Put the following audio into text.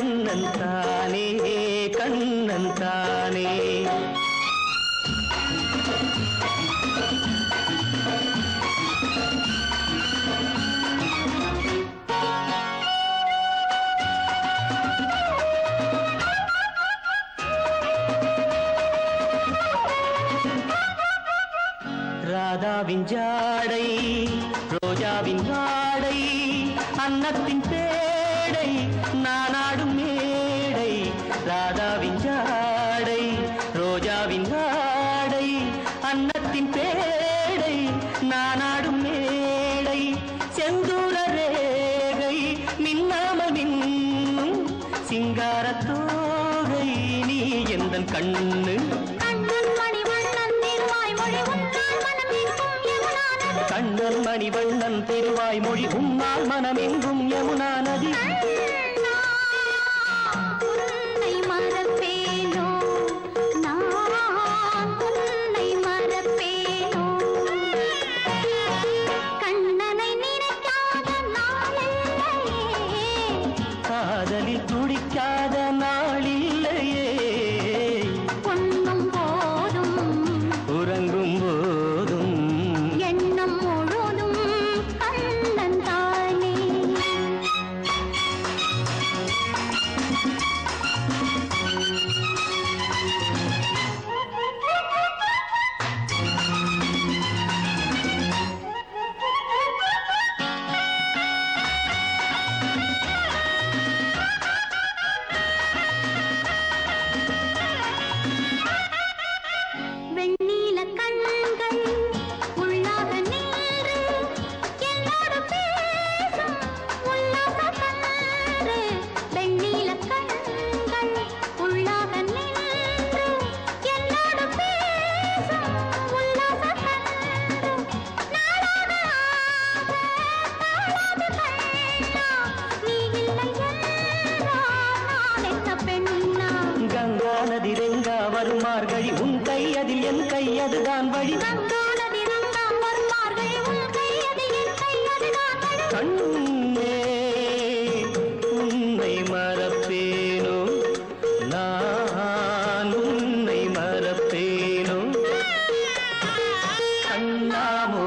கண்ணன் தானே கண்ணன் தானே. ராதாவின் ஜாடை ரோஜாவின் ஆடை அன்னத்தின் பேர் மேடை நானாடும் மேடை ராதாவின் ஜாடை ரோஜாவின் ஆடை அன்னத்தின் பேடை நானாடும் மேடை செந்தூர ரேகை மின்னாமல் மின்னும் சிங்காரத்தோகை நீ எந்த கண்ணு? கண்ணன் மணிவண்ணன் திருவாய் மொழி உன்னால் மனம் கண்ணன் மணிவண்ணன் திருவாய் மொழி உன்னால் மனமெங்கும் யமுனா நதி. கண்ணா, வரும் மார்கழி உன் கை அதில் என் கை அதுதான் வழி. கண்ணே உன்னை மறப்பேனோ? நான் உன்னை மறப்பேனோ? கண்ணாமோ